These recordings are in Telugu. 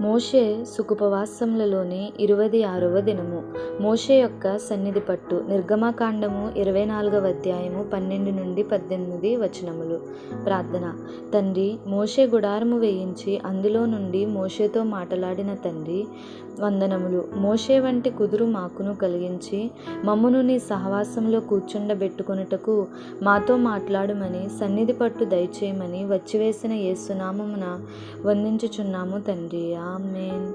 మోషే సుఖుపవాసములలోని ఇరవై ఆరవ దినము. మోషే యొక్క సన్నిధి పట్టు. నిర్గమకాండము ఇరవై నాలుగవ అధ్యాయము పన్నెండు నుండి పద్దెనిమిది వచనములు. ప్రార్థన. తండ్రి మోషే గుడారము వేయించి అందులో నుండి మోషేతో మాట్లాడిన తండ్రి వందనములు. మోషే వంటి కుదురు మాకును కలిగించి మమ్మును నీ సహవాసంలో కూర్చుండబెట్టుకొనుటకు మాతో మాట్లాడమని సన్నిధి పట్టు దయచేయమని వచ్చివేసిన ఏసునామమున వందించుచున్నాము తండ్రియా Amen.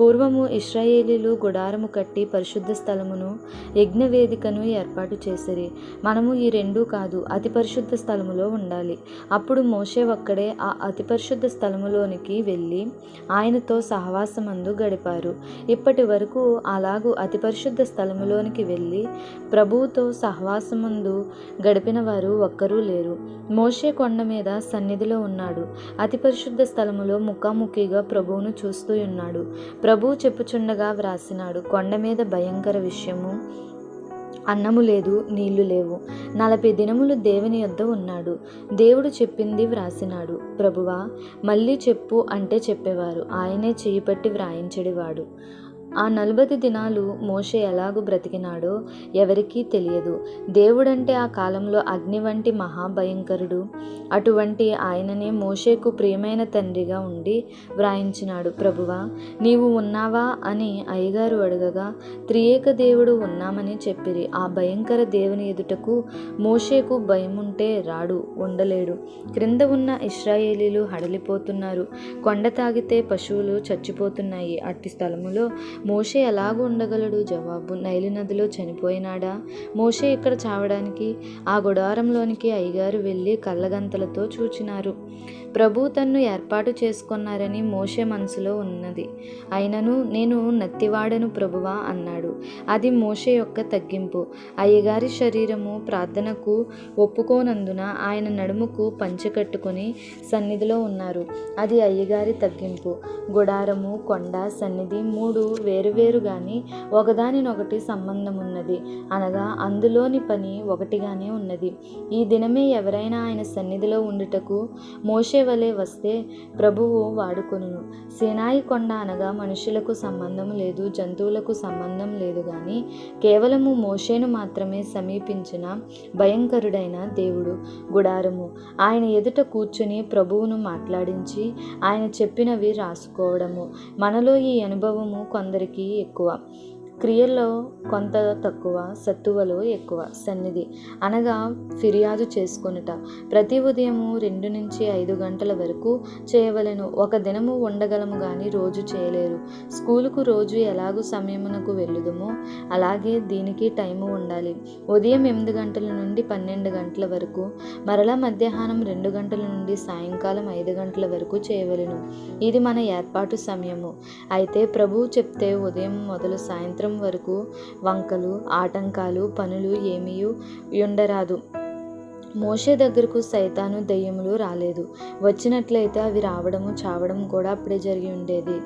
పూర్వము ఇస్రాయేలీలు గుడారము కట్టి పరిశుద్ధ స్థలమును యజ్ఞవేదికను ఏర్పాటు చేసిరి. మనము ఈ రెండూ కాదు అతి పరిశుద్ధ స్థలములో ఉండాలి. అప్పుడు మోషే ఒక్కడే ఆ అతి పరిశుద్ధ స్థలములోనికి వెళ్ళి ఆయనతో సహవాసమందు గడిపారు. ఇప్పటి వరకు అలాగూ అతి పరిశుద్ధ స్థలములోనికి వెళ్ళి ప్రభువుతో సహవాసమందు గడిపిన వారు ఒక్కరూ లేరు. మోషే కొండ మీద సన్నిధిలో ఉన్నాడు. అతి పరిశుద్ధ స్థలములో ముఖాముఖిగా ప్రభువును చూస్తూ ఉన్నాడు. ప్రభువు చెప్పుచుండగా వ్రాసినాడు కొండ మీద భయంకర విషయము అన్నము లేదు నీళ్ళు లేవు. నలభై దినములు దేవుని యొద్ద ఉన్నాడు. దేవుడు చెప్పింది వ్రాసినాడు ప్రభువా మళ్ళీ చెప్పు అంటే చెప్పేవారు. ఆయనే చేయి పట్టి వ్రాయించడివాడు. ఆ నలభై దినాలు మోషే ఎలాగూ బ్రతికినాడో ఎవరికీ తెలియదు. దేవుడంటే ఆ కాలంలో అగ్ని వంటి మహాభయంకరుడు. అటువంటి ఆయననే మోషేకు ప్రియమైన తండ్రిగా ఉండి వ్రాయించినాడు. ప్రభువా నీవు ఉన్నావా అని అయ్యగారు అడగగా త్రియేక దేవుడు ఉన్నామని చెప్పిరి. ఆ భయంకర దేవుని ఎదుటకు మోషేకు భయముంటే రాడు ఉండలేడు. క్రింద ఉన్న ఇస్రాయేలీలు హడలిపోతున్నారు. కొండ తాగితే పశువులు చచ్చిపోతున్నాయి. అట్టి స్థలములో మోషే ఎలాగూ ఉండగలడు జవాబు. నైలు నదిలో చనిపోయినాడా? మోషే ఇక్కడ చావడానికి? ఆ గుడారంలోనికి అయ్యగారు వెళ్ళి కళ్ళగంతలతో చూచినారు. ప్రభు తన్ను ఏర్పాటు చేసుకున్నారని మోషే మనసులో ఉన్నది. అయినను నేను నత్తివాడను ప్రభువా అన్నాడు. అది మోషే యొక్క తగ్గింపు. అయ్యగారి శరీరము ప్రార్థనకు ఒప్పుకోనందున ఆయన నడుముకు పంచకట్టుకుని సన్నిధిలో ఉన్నారు. అది అయ్యగారి తగ్గింపు. గుడారము కొండ సన్నిధి మూడు వేరువేరు గాని ఒకదానినొకటి సంబంధం ఉన్నది అనగా అందులోని పని ఒకటిగానే ఉన్నది. ఈ దినమే ఎవరైనా ఆయన సన్నిధిలో ఉండుటకు మోషే వలె వస్తే ప్రభువు వాడుకొను సినాయి కొండ అనగా మనుషులకు సంబంధం లేదు జంతువులకు సంబంధం లేదు కానీ కేవలము మోషేను మాత్రమే సమీపించిన భయంకరుడైన దేవుడు గుడారము. ఆయన ఎదుట కూర్చుని ప్రభువును మాట్లాడించి ఆయన చెప్పినవి రాసుకోవడము. మనలో ఈ అనుభవము అందరికీ ఎక్కువ. క్రియల్లో కొంత తక్కువ సత్తువలో ఎక్కువ సన్నిధి అనగా ఫిర్యాదు చేసుకొనుట. ప్రతి ఉదయము రెండు నుంచి ఐదు గంటల వరకు చేయవలెను. ఒక దినము ఉండగలము కానీ రోజు చేయలేరు. స్కూలుకు రోజు ఎలాగూ సమయమునకు వెళ్ళుదమో? అలాగే దీనికి టైము ఉండాలి. ఉదయం ఎనిమిది గంటల నుండి పన్నెండు గంటల వరకు మరలా మధ్యాహ్నం రెండు గంటల నుండి సాయంకాలం ఐదు గంటల వరకు చేయవలెను. ఇది మన ఏర్పాటు సమయము. అయితే ప్రభువు చెప్తే ఉదయం మొదలు సాయంత్రం వరకు వంకలు ఆటంకాలు పనులు ఏమీ ఉండరాదు. మోషే దగ్గరకు సైతాను దెయ్యములు రాలేదు. వచ్చినట్లయితే అవి రావడము చావడం కూడా అప్పుడే జరిగి ఉండేది.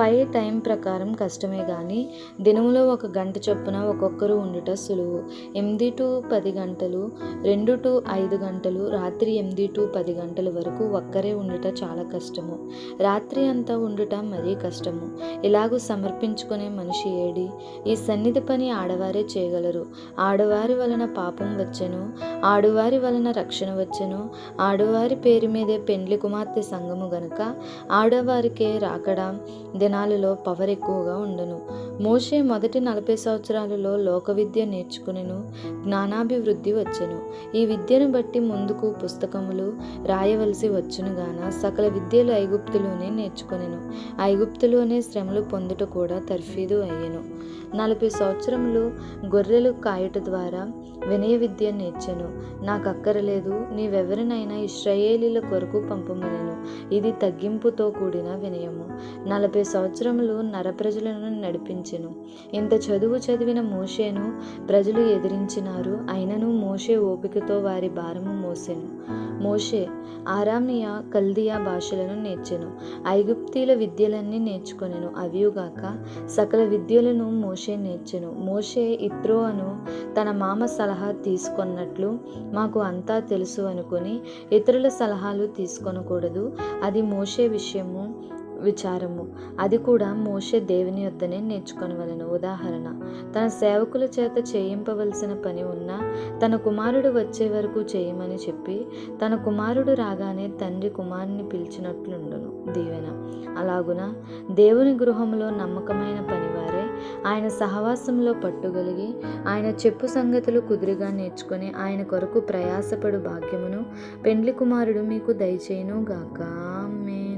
పై టైం ప్రకారం కష్టమే కానీ దినములో ఒక గంట చొప్పున ఒక్కొక్కరు ఉండుట సులువు. ఎనిమిది టు పది గంటలు రెండు టు ఐదు గంటలు రాత్రి ఎనిమిది టు పది గంటల వరకు ఒక్కరే ఉండుట చాలా కష్టము. రాత్రి అంతా ఉండుట మరీ కష్టము. ఇలాగూ సమర్పించుకునే మనిషి ఏడి? ఈ సన్నిధి పని ఆడవారే చేయగలరు. ఆడవారి వలన పాపం వచ్చెను ఆడవారి వలన రక్షణ వచ్చెను ఆడవారి పేరు మీదే పెండ్లి కుమార్తె సంఘము గనుక ఆడవారికే రాకడా దినాలలో పవర్ ఎక్కువగా ఉండును. మోషే మొదటి నలభై సంవత్సరాలలో లోక విద్య నేర్చుకునేను జ్ఞానాభివృద్ధి వచ్చెను. ఈ విద్యను బట్టి ముందుకు పుస్తకములు రాయవలసి వచ్చును గాన సకల విద్యలు ఐగుప్తులోనే నేర్చుకునేను. ఐగుప్తులోనే శ్రమలు పొందుట కూడా తర్ఫీదు అయ్యను. నలభై సంవత్సరములు గొర్రెలు కాయట ద్వారా వినయ విద్య నేర్చెను. నాకు అక్కరలేదు నీవెవరినైనా ఇస్రాయేలీల కొరకు పంపమనెను. ఇది తగ్గింపుతో కూడిన వినయము. నలభై సంవత్సరములు నరప్రజలను నడిపించెను. ఇంత చదువు చదివిన మోషేను ప్రజలు ఎదిరించినారు. అయినను మోషే ఓపికతో వారి భారము మోసెను. మోషే ఆరామియా కల్దియా భాషలను నేర్చెను. ఐగుప్తీల విద్యలన్నీ నేర్చుకొనెను. అవియుగాక సకల విద్యలను మోషే మోషే నేర్చెను. మోషే ఇత్రో అను తన మామ సలహా తీసుకొన్నట్లు మాకు అంతా తెలుసు అనుకొని ఇతరుల సలహాలు తీసుకొనకూడదు. అది మోషే విషయము విచారము. అది కూడా మోషే దేవుని యొద్దనే నేర్చుకొనవలను. ఉదాహరణ తన సేవకుల చేత చేయింపవలసిన పని ఉన్నా తన కుమారుడు వచ్చే వరకు చేయమని చెప్పి తన కుమారుడు రాగానే తండ్రి కుమారుని పిలిచినట్లుండును. దీవెన. అలాగున? దేవుని గృహంలో నమ్మకమైన పనివారే ఆయన సహవాసంలో పట్టుగలిగి ఆయన చెప్పు సంగతులు కుదురుగా నేర్చుకుని ఆయన కొరకు ప్రయాసపడు భాగ్యమును పెండ్లి కుమారుడు మీకు దయచేయును గాక మే